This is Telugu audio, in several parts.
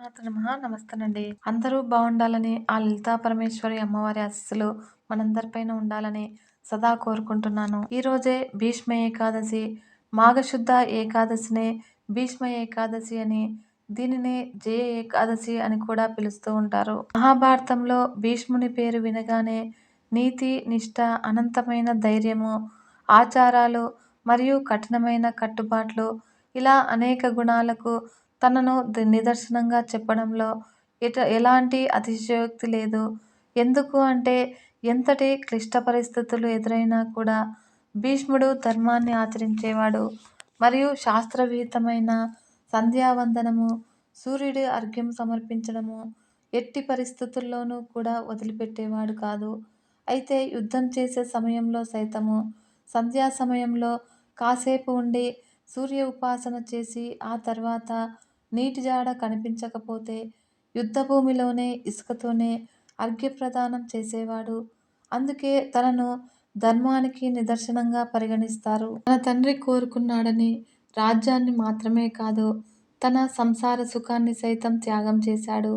మాతృ నమస్తే నమస్తేనండి. అందరూ బాగుండాలని ఆ లలితా పరమేశ్వరి అమ్మవారి ఆశస్సులు మనందరిపైన ఉండాలని సదా కోరుకుంటున్నాను. ఈరోజే భీష్మ ఏకాదశి మాఘశుద్ధ ఏకాదశినే భీష్మ ఏకాదశి అని దీనినే జయ ఏకాదశి అని కూడా పిలుస్తూ ఉంటారు. మహాభారతంలో భీష్ముని పేరు వినగానే నీతి నిష్ఠ అనంతమైన ధైర్యము ఆచారాలు మరియు కఠినమైన కట్టుబాట్లు ఇలా అనేక గుణాలకు తనను నిదర్శనంగా చెప్పడంలో ఎట ఎలాంటి అతిశయోక్తి లేదు. ఎందుకు అంటే ఎంతటి క్లిష్ట పరిస్థితులు ఎదురైనా కూడా భీష్ముడు ధర్మాన్ని ఆచరించేవాడు. మరియు శాస్త్రవిహితమైన సంధ్యావందనము సూర్యుడి అర్ఘ్యం సమర్పించడము ఎట్టి పరిస్థితుల్లోనూ కూడా వదిలిపెట్టేవాడు కాదు. అయితే యుద్ధం చేసే సమయంలో సైతము సంధ్యా సమయంలో కాసేపు ఉండి సూర్య ఉపాసన చేసి ఆ తర్వాత నీటి జాడ కనిపించకపోతే యుద్ధభూమిలోనే ఇసుకతోనే అర్ఘ్యప్రదానం చేసేవాడు. అందుకే తనను ధర్మానికి నిదర్శనంగా పరిగణిస్తారు. తన తండ్రి కోరుకున్నాడని రాజ్యాన్ని మాత్రమే కాదు తన సంసార సుఖాన్ని సైతం త్యాగం చేశాడు.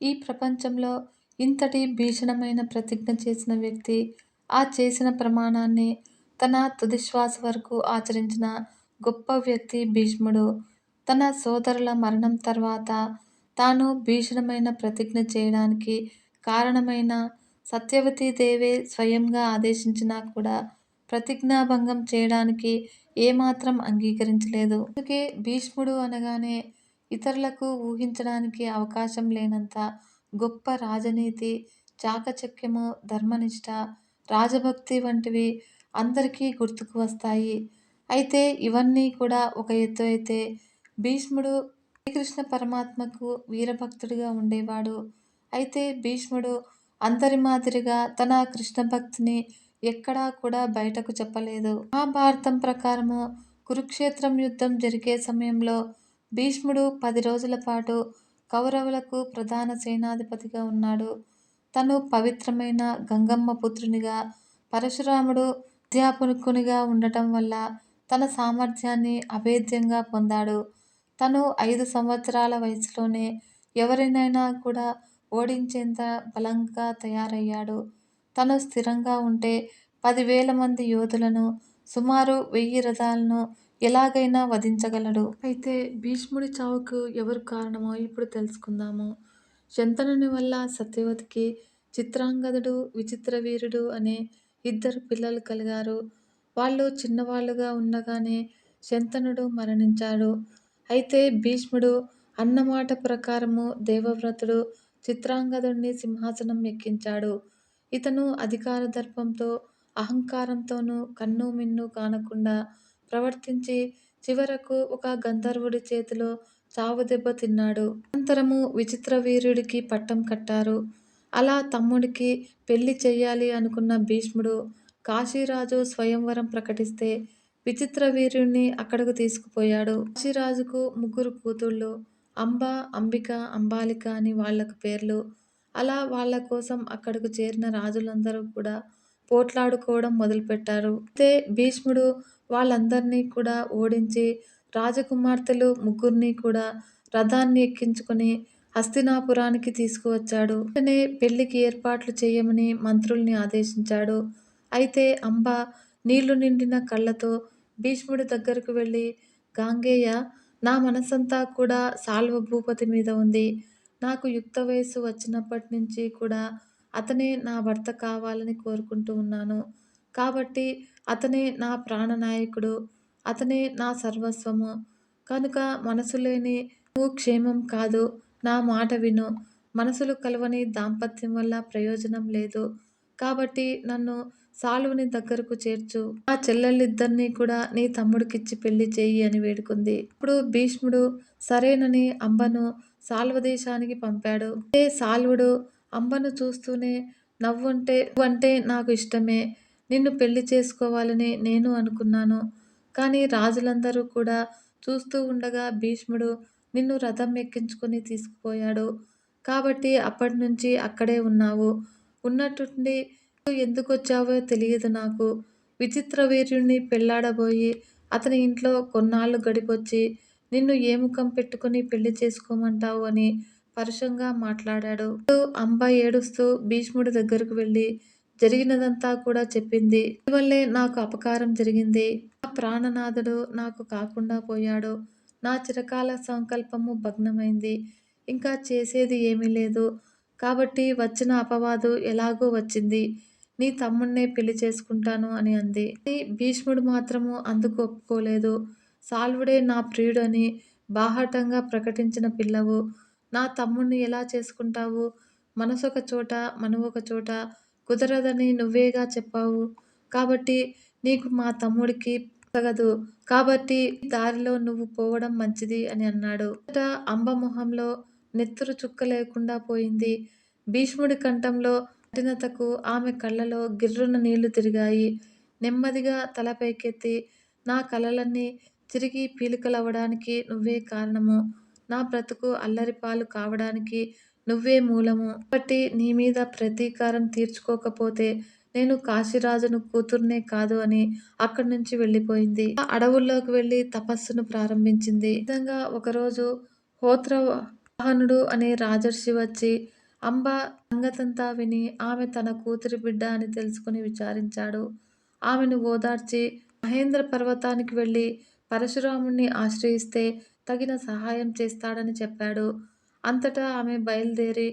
ఈ ప్రపంచంలో ఇంతటి భీషణమైన ప్రతిజ్ఞ చేసిన వ్యక్తి ఆ చేసిన ప్రమాణాన్ని తన తుదిశ్వాస వరకు ఆచరించిన గొప్ప వ్యక్తి భీష్ముడు. తన సోదరుల మరణం తర్వాత తాను భీషణమైన ప్రతిజ్ఞ చేయడానికి కారణమైన సత్యవతి దేవే స్వయంగా ఆదేశించినా కూడా ప్రతిజ్ఞాభంగం చేయడానికి ఏమాత్రం అంగీకరించలేదు. అందుకే భీష్ముడు అనగానే ఇతరులకు ఊహించడానికి అవకాశం లేనంత గొప్ప రాజనీతి చాకచక్యము ధర్మనిష్ట రాజభక్తి వంటివి అందరికీ గుర్తుకు వస్తాయి. అయితే ఇవన్నీ కూడా ఒక ఎత్తు అయితే భీష్ముడు శ్రీకృష్ణ పరమాత్మకు వీరభక్తుడిగా ఉండేవాడు. అయితే భీష్ముడు అందరి మాదిరిగా తన కృష్ణ భక్తిని ఎక్కడా కూడా బయటకు చెప్పలేదు. మహాభారతం ప్రకారము కురుక్షేత్రం యుద్ధం జరిగే సమయంలో భీష్ముడు పది రోజుల పాటు కౌరవులకు ప్రధాన సేనాధిపతిగా ఉన్నాడు. తను పవిత్రమైన గంగమ్మ పుత్రునిగా పరశురాముడు అధ్యాపకునిగా ఉండటం వల్ల తన సామర్థ్యాన్ని అభేద్యంగా పొందాడు. తను ఐదు సంవత్సరాల వయసులోనే ఎవరినైనా కూడా ఓడించేంత బలంగా తయారయ్యాడు. తను స్థిరంగా ఉంటే పదివేల మంది యోధులను సుమారు వెయ్యి రథాలను ఎలాగైనా వధించగలడు. అయితే భీష్ముడి చావుకు ఎవరు కారణమో ఇప్పుడు తెలుసుకుందాము. శంతనుని వల్ల సత్యవతికి చిత్రాంగదుడు విచిత్ర వీరుడు అనే ఇద్దరు పిల్లలు కలిగారు. వాళ్ళు చిన్నవాళ్ళుగా ఉండగానే శంతనుడు మరణించాడు. అయితే భీష్ముడు అన్నమాట ప్రకారము దేవవ్రతుడు చిత్రాంగదుడిని సింహాసనం ఎక్కించాడు. ఇతను అధికార దర్పంతో అహంకారంతోనూ కన్ను మిన్ను కానకుండా ప్రవర్తించి చివరకు ఒక గంధర్వుడి చేతిలో చావు దెబ్బ తిన్నాడు. అనంతరము విచిత్ర వీరుడికి పట్టం కట్టారు. అలా తమ్ముడికి పెళ్ళి చేయాలి అనుకున్న భీష్ముడు కాశీరాజు స్వయంవరం ప్రకటిస్తే విచిత్ర వీరుణ్ణి అక్కడకు తీసుకుపోయాడు. కాశీరాజుకు ముగ్గురు కూతుళ్ళు అంబ అంబిక అంబాలిక అని వాళ్ళకు పేర్లు. అలా వాళ్ళ కోసం అక్కడకు చేరిన రాజులందరూ కూడా పోట్లాడుకోవడం మొదలుపెట్టారు. అయితే భీష్ముడు వాళ్ళందరినీ కూడా ఓడించి రాజకుమార్తెలు ముగ్గురిని కూడా రథాన్ని ఎక్కించుకొని హస్తినాపురానికి తీసుకువచ్చాడు. వెంటనే పెళ్ళికి ఏర్పాట్లు చేయమని మంత్రుల్ని ఆదేశించాడు. అయితే అంబ నీళ్ళు నిండిన కళ్ళతో భీష్ముడి దగ్గరకు వెళ్ళి గాంగేయ నా మనసంతా కూడా సాల్వ భూపతి మీద ఉంది. నాకు యుక్త వయసు వచ్చినప్పటి నుంచి కూడా అతనే నా భర్త కావాలని కోరుకుంటూ ఉన్నాను. కాబట్టి అతనే నా ప్రాణనాయకుడు. అతనే నా సర్వస్వము. కనుక మనసు లేని నువ్వు క్షేమం కాదు. నా మాట విను. మనసులు కలవని దాంపత్యం వల్ల ప్రయోజనం లేదు. కాబట్టి నన్ను సాలువుని దగ్గరకు చేర్చు. ఆ చెల్లెళ్ళిద్దరినీ కూడా నీ తమ్ముడికిచ్చి పెళ్ళి చేయి అని వేడుకుంది. ఇప్పుడు భీష్ముడు సరేనని అంబను సాల్వదేశానికి పంపాడు. ఏ సాల్వుడు అంబను చూస్తూనే నవ్వుంటే అంటే నాకు ఇష్టమే. నిన్ను పెళ్ళి చేసుకోవాలని నేను అనుకున్నాను. కానీ రాజులందరూ కూడా చూస్తూ ఉండగా భీష్ముడు నిన్ను రథం ఎక్కించుకొని తీసుకుపోయాడు. కాబట్టి అప్పటి నుంచి అక్కడే ఉన్నావు. ఉన్నట్టుండి ఎందుకు వచ్చావో తెలియదు నాకు. విచిత్ర వీర్యుణ్ణి పెళ్ళాడబోయి అతని ఇంట్లో కొన్నాళ్ళు గడిపొచ్చి నిన్ను ఏ ముఖం పెట్టుకుని పెళ్ళి చేసుకోమంటావు అని పరుషంగా మాట్లాడాడు. అంబ ఏడుస్తూ భీష్ముడి దగ్గరకు వెళ్ళి జరిగినదంతా కూడా చెప్పింది. వల్లే నాకు అపకారం జరిగింది. నా ప్రాణనాథుడు నాకు కాకుండా పోయాడు. నా చిరకాల సంకల్పము భగ్నమైంది. ఇంకా చేసేది ఏమీ లేదు. కాబట్టి వచ్చిన అపవాదు ఎలాగో వచ్చింది. నీ తమ్ముణ్ణే పెళ్ళి చేసుకుంటాను అని అంది. భీష్ముడు మాత్రము అందుకు ఒప్పుకోలేదు. సాల్వుడే నా ప్రియుడు అని బాహాటంగా ప్రకటించిన పిల్లవు. నా తమ్ముణ్ణి ఎలా చేసుకుంటావు? మనసొక చోట మనవొక చోట కుదరదని నువ్వేగా చెప్పావు. కాబట్టి నీకు మా తమ్ముడికి తగదు కాబట్టి దారిలో నువ్వు పోవడం మంచిది అని అన్నాడు. అంబ మొహంలో నెత్తురు చుక్క లేకుండా పోయింది. భీష్ముడి కంఠంలో కఠినతకు ఆమె కళ్ళలో గిర్రున నీళ్ళు తిరిగాయి. నెమ్మదిగా తల పైకెత్తి నా కలలన్నీ తిరిగి పీలికలవ్వడానికి నువ్వే కారణము. నా బ్రతుకు అల్లరిపాలు కావడానికి నువ్వే మూలము. కాబట్టి నీ మీద ప్రతీకారం తీర్చుకోకపోతే నేను కాశీరాజును కూతుర్నే కాదు అని అక్కడి నుంచి వెళ్ళిపోయింది. అడవుల్లోకి వెళ్ళి తపస్సును ప్రారంభించింది. విధంగా ఒకరోజు హోత్ర వాహనుడు అనే రాజర్షి వచ్చి అంబ సంగతంతా విని ఆమె తన కూతురి బిడ్డ అని తెలుసుకుని విచారించాడు. ఆమెను ఓదార్చి మహేంద్ర పర్వతానికి వెళ్ళి పరశురాముణ్ణి ఆశ్రయిస్తే తగిన సహాయం చేస్తాడని చెప్పాడు. అంతటా ఆమె బయలుదేరి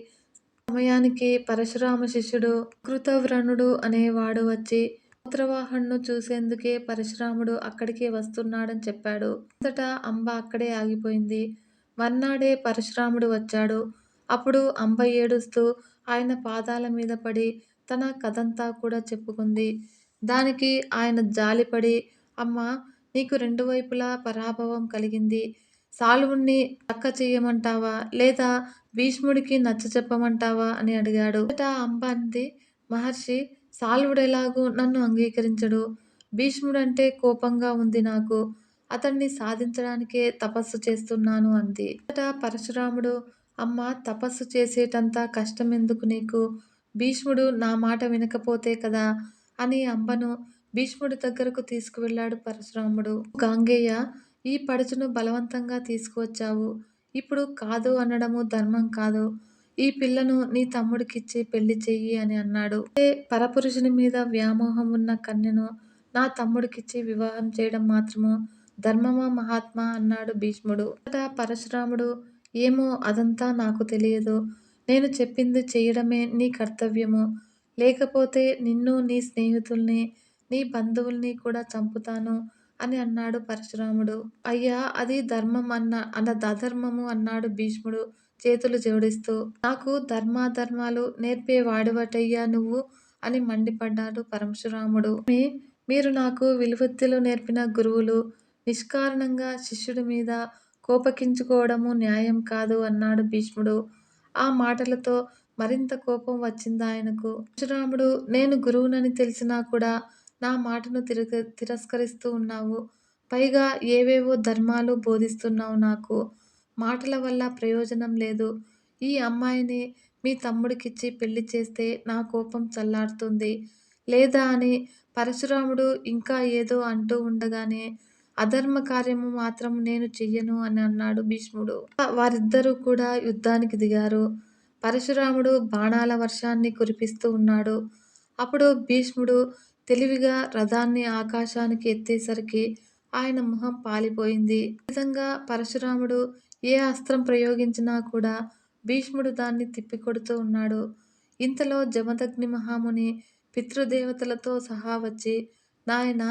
సమయానికి పరశురామ శిష్యుడు కృతవ్రణుడు అనేవాడు వచ్చి పుత్రవాహన్ను చూసేందుకే పరశురాముడు అక్కడికే వస్తున్నాడని చెప్పాడు. అంతటా అంబ అక్కడే ఆగిపోయింది. మర్నాడే పరశురాముడు వచ్చాడు. అప్పుడు అంబ ఏడుస్తూ ఆయన పాదాల మీద పడి తన కథంతా కూడా చెప్పుకుంది. దానికి ఆయన జాలిపడి అమ్మ నీకు రెండు వైపులా పరాభవం కలిగింది. సాల్వుణ్ణి చక్క చెయ్యమంటావా లేదా భీష్ముడికి నచ్చ చెప్పమంటావా? అని అడిగాడు. అంబ అంది. మహర్షి సాల్వుడెలాగూ నన్ను అంగీకరించడు. భీష్ముడంటే కోపంగా ఉంది నాకు. అతన్ని సాధించడానికే తపస్సు చేస్తున్నాను అంది. పరశురాముడు అమ్మ తపస్సు చేసేటంత కష్టం ఎందుకు నీకు? భీష్ముడు నా మాట వినకపోతే కదా? అని అంబను భీష్ముడి దగ్గరకు తీసుకువెళ్ళాడు పరశురాముడు. గాంగేయ ఈ పడుచును బలవంతంగా తీసుకువచ్చావు. ఇప్పుడు కాదు అనడము ధర్మం కాదు. ఈ పిల్లను నీ తమ్ముడికిచ్చి పెళ్ళి చెయ్యి అని అన్నాడు. పరపురుషుని మీద వ్యామోహం ఉన్న కన్యను నా తమ్ముడికిచ్చి వివాహం చేయడం మాత్రము ధర్మమా మహాత్మా? అన్నాడు భీష్ముడు. పరశురాముడు ఏమో అదంతా నాకు తెలియదు. నేను చెప్పింది చేయడమే నీ కర్తవ్యము. లేకపోతే నిన్ను నీ స్నేహితుల్ని నీ బంధువుల్ని కూడా చంపుతాను అని అన్నాడు పరశురాముడు. అయ్యా అది ధర్మం అన్న అన్న అధర్మము అన్నాడు భీష్ముడు చేతులు జోడిస్తూ. నాకు ధర్మాధర్మాలు నేర్పే వాడివటయ్యా నువ్వు అని మండిపడ్డాడు పరశురాముడు మీరు నాకు విలువత్తులు నేర్పిన గురువులు నిష్కారణంగా శిష్యుడి మీద కోపకించుకోవడము న్యాయం కాదు అన్నాడు భీష్ముడు. ఆ మాటలతో మరింత కోపం వచ్చింది ఆయనకు. పరశురాముడు నేను గురువునని తెలిసినా కూడా నా మాటను తిరగ తిరస్కరిస్తూ ఉన్నావు. పైగా ఏవేవో ధర్మాలు బోధిస్తున్నావు నాకు. మాటల వల్ల ప్రయోజనం లేదు. ఈ అమ్మాయిని మీ తమ్ముడికిచ్చి పెళ్ళి చేస్తే నా కోపం చల్లారుతుంది. లేదా అని పరశురాముడు ఇంకా ఏదో అంటూ ఉండగానే అధర్మ కార్యము మాత్రం నేను చెయ్యను అని అన్నాడు భీష్ముడు. వారిద్దరూ కూడా యుద్ధానికి దిగారు. పరశురాముడు బాణాల వర్షాన్ని కురిపిస్తూ ఉన్నాడు. అప్పుడు భీష్ముడు తెలివిగా రథాన్ని ఆకాశానికి ఎత్తేసరికి ఆయన ముఖం పాలిపోయింది. విధంగా పరశురాముడు ఏ అస్త్రం ప్రయోగించినా కూడా భీష్ముడు దాన్ని తిప్పికొడుతూ ఉన్నాడు. ఇంతలో జమదగ్ని మహాముని పితృదేవతలతో సహా వచ్చి నాయన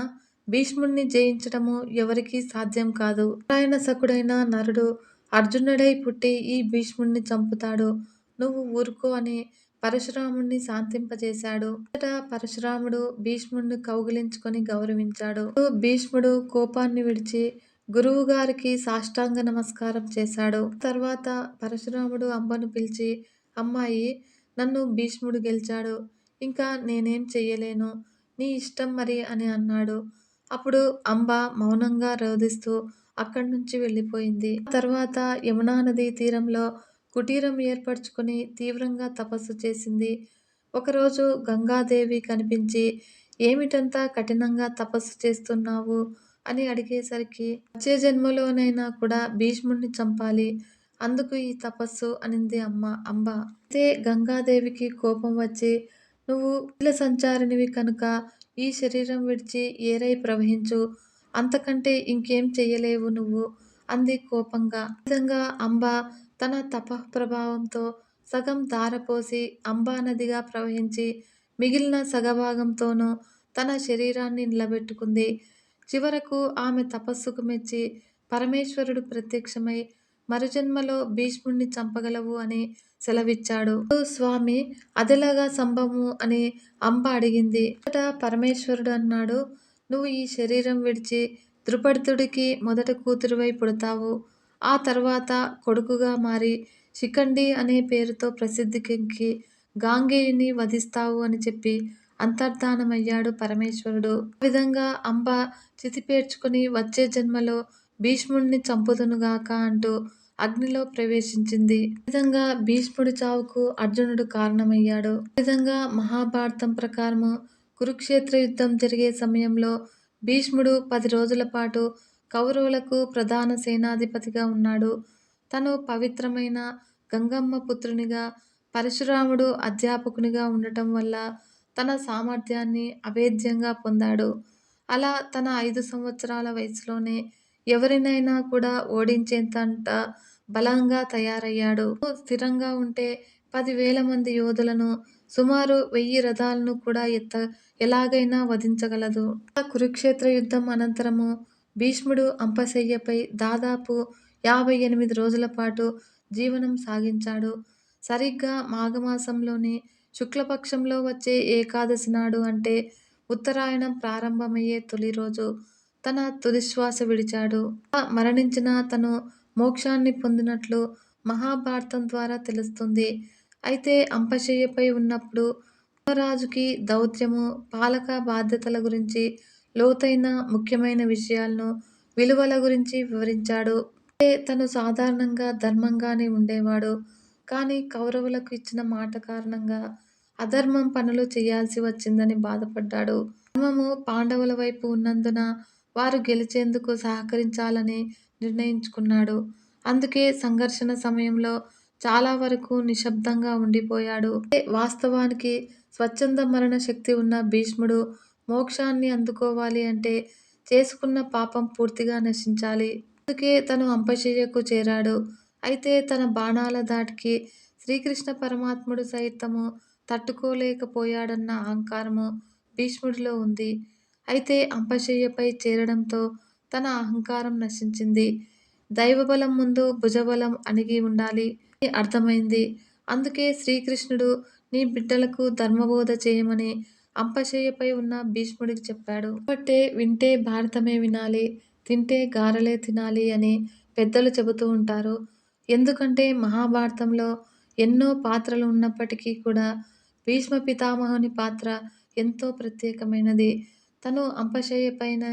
భీష్ముడిని జయించడము ఎవరికీ సాధ్యం కాదు. నారాయణ సకుడైన నరుడు అర్జునుడై పుట్టి ఈ భీష్ముడిని చంపుతాడు. నువ్వు ఊరుకో అని పరశురాముణ్ణి శాంతింపజేశాడు. పరశురాముడు భీష్ముడిని కౌగిలించుకొని గౌరవించాడు. భీష్ముడు కోపాన్ని విడిచి గురువు గారికి సాష్టాంగ నమస్కారం చేశాడు. తర్వాత పరశురాముడు అమ్మను పిలిచి అమ్మాయి నన్ను భీష్ముడు గెలిచాడు. ఇంకా నేనేం చెయ్యలేను. నీ ఇష్టం మరి అని అన్నాడు. అప్పుడు అంబ మౌనంగా రోధిస్తూ అక్కడి నుంచి వెళ్ళిపోయింది తర్వాత యమునా నదీ తీరంలో కుటీరం ఏర్పరచుకుని తీవ్రంగా తపస్సు చేసింది. ఒకరోజు గంగాదేవి కనిపించి ఏమిటంతా కఠినంగా తపస్సు చేస్తున్నావు? అని అడిగేసరికి వచ్చే జన్మలోనైనా కూడా భీష్ముడిని చంపాలి. అందుకు ఈ తపస్సు అనింది అమ్మ అంబ. అయితే గంగాదేవికి కోపం వచ్చి నువ్వు ఇల సంచారినివి కనుక ఈ శరీరం విడిచి ఏరై ప్రవహించు? అంతకంటే ఇంకేం చెయ్యలేవు నువ్వు? అంది కోపంగా. విధంగా అంబ తన తప ప్రభావంతో సగం ధారపోసి అంబా నదిగా ప్రవహించి మిగిలిన సగభాగంతోనూ తన శరీరాన్ని నిలబెట్టుకుంది. చివరకు ఆమె తపస్సుకు మెచ్చి పరమేశ్వరుడు ప్రత్యక్షమై మరుజన్మలో భీష్ముణ్ణి చంపగలవు అని సెలవిచ్చాడు. స్వామి అదెలాగా సంభవము అని అంబ అడిగింది. మొదట పరమేశ్వరుడు అన్నాడు నువ్వు ఈ శరీరం విడిచి ద్రుపడితుడికి మొదట కూతురువై పుడతావు. ఆ తర్వాత కొడుకుగా మారి శిఖండి అనే పేరుతో ప్రసిద్ధికెక్కి గాంగేయుని వధిస్తావు అని చెప్పి అంతర్ధానమయ్యాడు పరమేశ్వరుడు. ఆ విధంగా అంబ చితిపేర్చుకుని వచ్చే జన్మలో భీష్ముడిని చంపుదునుగాక అంటూ అగ్నిలో ప్రవేశించింది. విధంగా భీష్ముడి చావుకు అర్జునుడు కారణమయ్యాడు. విధంగా మహాభారతం ప్రకారము కురుక్షేత్ర యుద్ధం జరిగే సమయంలో భీష్ముడు పది రోజుల పాటు కౌరవులకు ప్రధాన సేనాధిపతిగా ఉన్నాడు. తను పవిత్రమైన గంగమ్మ పుత్రునిగా పరశురాముడు అధ్యాపకునిగా ఉండటం వల్ల తన సామర్థ్యాన్ని అభేద్యంగా పొందాడు. అలా తన ఐదు సంవత్సరాల వయసులోనే ఎవరినైనా కూడా ఓడించేంతంత బలంగా తయారయ్యాడు. స్థిరంగా ఉంటే పదివేల మంది యోధులను సుమారు వెయ్యి రథాలను కూడా ఎత్త ఎలాగైనా వధించగలదు. కురుక్షేత్ర యుద్ధం అనంతరము భీష్ముడు అంపశయ్యపై దాదాపు యాభై ఎనిమిది రోజుల పాటు జీవనం సాగించాడు. సరిగ్గా మాఘమాసంలోని శుక్లపక్షంలో వచ్చే ఏకాదశి నాడు అంటే ఉత్తరాయణం ప్రారంభమయ్యే తొలి రోజు. తన తుదిశ్వాస విడిచాడు. మరణించిన తను మోక్షాన్ని పొందినట్లు మహాభారతం ద్వారా తెలుస్తుంది. అయితే అంపశయ్యపై ఉన్నప్పుడు రాజుకి దౌత్యము పాలక బాధ్యతల గురించి లోతైన ముఖ్యమైన విషయాలను విలువల గురించి వివరించాడు. తను సాధారణంగా ధర్మంగానే ఉండేవాడు. కానీ కౌరవులకు ఇచ్చిన మాట కారణంగా అధర్మం పనులు చేయాల్సి వచ్చిందని బాధపడ్డాడు. ధర్మము పాండవుల వైపు ఉన్నందున వారు గెలిచేందుకు సహకరించాలని నిర్ణయించుకున్నాడు. అందుకే సంఘర్షణ సమయంలో చాలా వరకు నిశ్శబ్దంగా ఉండిపోయాడు. వాస్తవానికి స్వచ్ఛంద మరణ శక్తి ఉన్న భీష్ముడు మోక్షాన్ని అందుకోవాలి అంటే చేసుకున్న పాపం పూర్తిగా నశించాలి. అందుకే తను అంపశయ్యకు చేరాడు. అయితే తన బాణాల దాటికి శ్రీకృష్ణ పరమాత్ముడు సైతము తట్టుకోలేకపోయాడన్న అహంకారము భీష్ముడిలో ఉంది. అయితే అంపశయ్యపై చేరడంతో తన అహంకారం నశించింది. దైవబలం ముందు భుజబలం అణిగి ఉండాలి అర్థమైంది. అందుకే శ్రీకృష్ణుడు నీ బిడ్డలకు ధర్మబోధ చేయమని అంపశయ్యపై ఉన్న భీష్ముడికి చెప్పాడు. కాబట్టే వింటే భారతమే వినాలి తింటే గారెలే తినాలి అని పెద్దలు చెబుతూ ఉంటారు. ఎందుకంటే మహాభారతంలో ఎన్నో పాత్రలు ఉన్నప్పటికీ కూడా భీష్మ పితామహుని పాత్ర ఎంతో ప్రత్యేకమైనది. తను అంపశయ్యపైన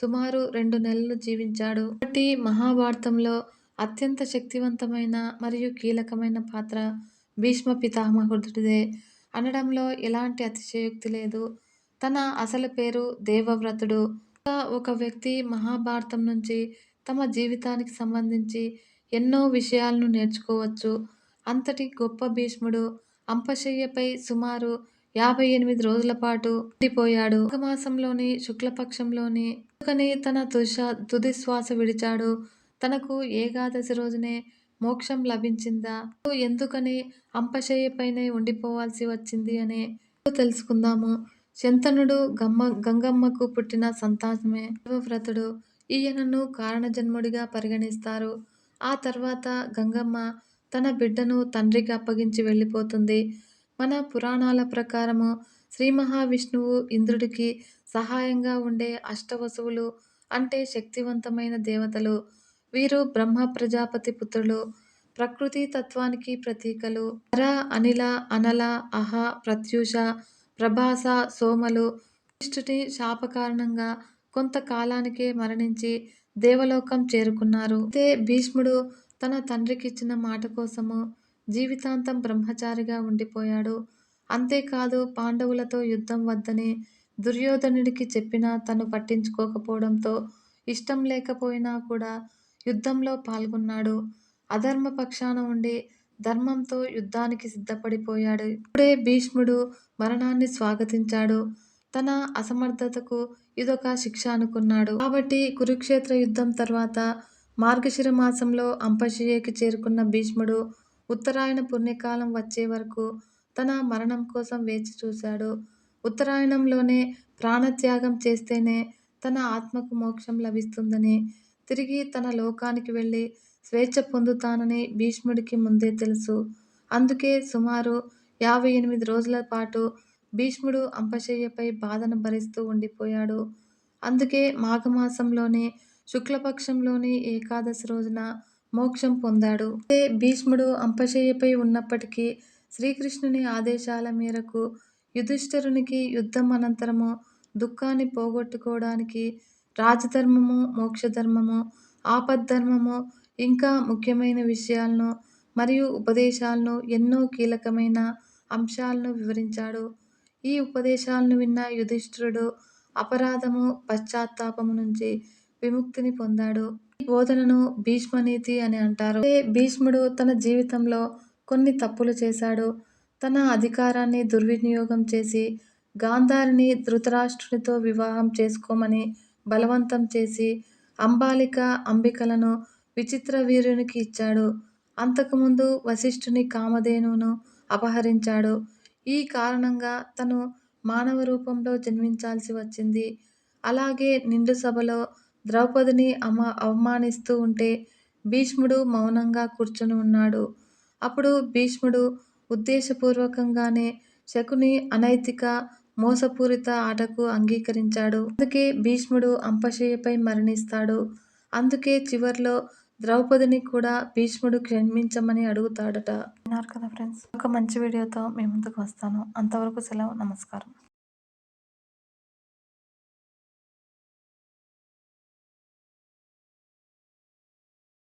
సుమారు రెండు నెలలు జీవించాడు. కాబట్టి మహాభారతంలో అత్యంత శక్తివంతమైన మరియు కీలకమైన పాత్ర భీష్మ పితామహుడిదే. అనడంలో ఎలాంటి అతిశయోక్తి లేదు. తన అసలు పేరు దేవవ్రతుడు. ఒక వ్యక్తి మహాభారతం నుంచి తమ జీవితానికి సంబంధించి ఎన్నో విషయాలను నేర్చుకోవచ్చు. అంతటి గొప్ప భీష్ముడు అంపశయ్యపై సుమారు యాభై ఎనిమిది రోజుల పాటు ఉండిపోయాడు. మాసంలోని శుక్లపక్షంలోని అందుకని తన తుష తుది శ్వాస విడిచాడు. తనకు ఏకాదశి రోజునే మోక్షం లభించిందా? ఎందుకని అంపశయ్యపైనే ఉండిపోవాల్సి వచ్చింది అని తెలుసుకుందాము. శంతనుడు గమ్మ గంగమ్మకు పుట్టిన సంతానమే శివవ్రతుడు ఈయనను కారణజన్ముడిగా పరిగణిస్తారు. ఆ తర్వాత గంగమ్మ తన బిడ్డను తండ్రికి అప్పగించి వెళ్ళిపోతుంది. మన పురాణాల ప్రకారము శ్రీ మహావిష్ణువు ఇంద్రుడికి సహాయంగా ఉండే అష్టవసువులు అంటే శక్తివంతమైన దేవతలు. వీరు బ్రహ్మ ప్రజాపతి పుత్రులు ప్రకృతి తత్వానికి ప్రతీకలు. అర అనిల అనల అహ ప్రత్యూష ప్రభాస సోమలు విష్ణుని శాప కారణంగా కొంతకాలానికే మరణించి దేవలోకం చేరుకున్నారు. అయితే భీష్ముడు తన తండ్రికి ఇచ్చిన మాట కోసము జీవితాంతం బ్రహ్మచారిగా ఉండిపోయాడు. అంతేకాదు పాండవులతో యుద్ధం వద్దని దుర్యోధనుడికి చెప్పినా తను పట్టించుకోకపోవడంతో ఇష్టం లేకపోయినా కూడా యుద్ధంలో పాల్గొన్నాడు. అధర్మ పక్షాన ఉండి ధర్మంతో యుద్ధానికి సిద్ధపడిపోయాడు. ఇప్పుడే భీష్ముడు మరణాన్ని స్వాగతించాడు. తన అసమర్థతకు ఇదొక శిక్ష అనుకున్నాడు. కాబట్టి కురుక్షేత్ర యుద్ధం తర్వాత మార్గశిర మాసంలో అంపశయ్యకి చేరుకున్న భీష్ముడు ఉత్తరాయణ పుణ్యకాలం వచ్చే వరకు తన మరణం కోసం వేచి చూశాడు. ఉత్తరాయణంలోనే ప్రాణత్యాగం చేస్తేనే తన ఆత్మకు మోక్షం లభిస్తుందని తిరిగి తన లోకానికి వెళ్ళి స్వేచ్ఛ పొందుతానని భీష్ముడికి ముందే తెలుసు. అందుకే సుమారు యాభై ఎనిమిది రోజుల పాటు భీష్ముడు అంపశయ్యపై బాధను భరిస్తూ ఉండిపోయాడు. అందుకే మాఘమాసంలోని శుక్లపక్షంలోని ఏకాదశి రోజున మోక్షం పొందాడు. అయితే భీష్ముడు అంపశయ్యపై ఉన్నప్పటికీ శ్రీకృష్ణుని ఆదేశాల మేరకు యుధిష్ఠరునికి యుద్ధం అనంతరము దుఃఖాన్ని పోగొట్టుకోవడానికి రాజధర్మము మోక్షధర్మము ఆపద్ధర్మము ఇంకా ముఖ్యమైన విషయాలను మరియు ఉపదేశాలను ఎన్నో కీలకమైన అంశాలను వివరించాడు. ఈ ఉపదేశాలను విన్న యుధిష్ఠిరుడు అపరాధము పశ్చాత్తాపము నుంచి విముక్తిని పొందాడు. ఈ బోధనను భీష్మనీతి అని అంటారు. భీష్ముడు తన జీవితంలో కొన్ని తప్పులు చేశాడు. తన అధికారాన్ని దుర్వినియోగం చేసి గాంధారిని ధృతరాష్ట్రునితో వివాహం చేసుకోమని బలవంతం చేసి అంబాలిక అంబికలను విచిత్ర వీరునికి ఇచ్చాడు. అంతకుముందు వశిష్ఠుని కామధేనువును అపహరించాడు. ఈ కారణంగా తను మానవ రూపంలో జన్మించాల్సి వచ్చింది. అలాగే నిండు సభలో ద్రౌపదిని అమ అవమానిస్తూ ఉంటే భీష్ముడు మౌనంగా కూర్చొని ఉన్నాడు. అప్పుడు భీష్ముడు ఉద్దేశపూర్వకంగానే శకుని అనైతిక మోసపూరిత ఆటకు అంగీకరించాడు. అందుకే భీష్ముడు అంపశయ్యపై మరణిస్తాడు. అందుకే చివర్లో ద్రౌపదిని కూడా భీష్ముడు క్షమించమని అడుగుతాడట. విన్నారు కదా ఫ్రెండ్స్ ఒక మంచి వీడియోతో మీ ముందుకు వస్తాను. అంతవరకు సెలవు నమస్కారం.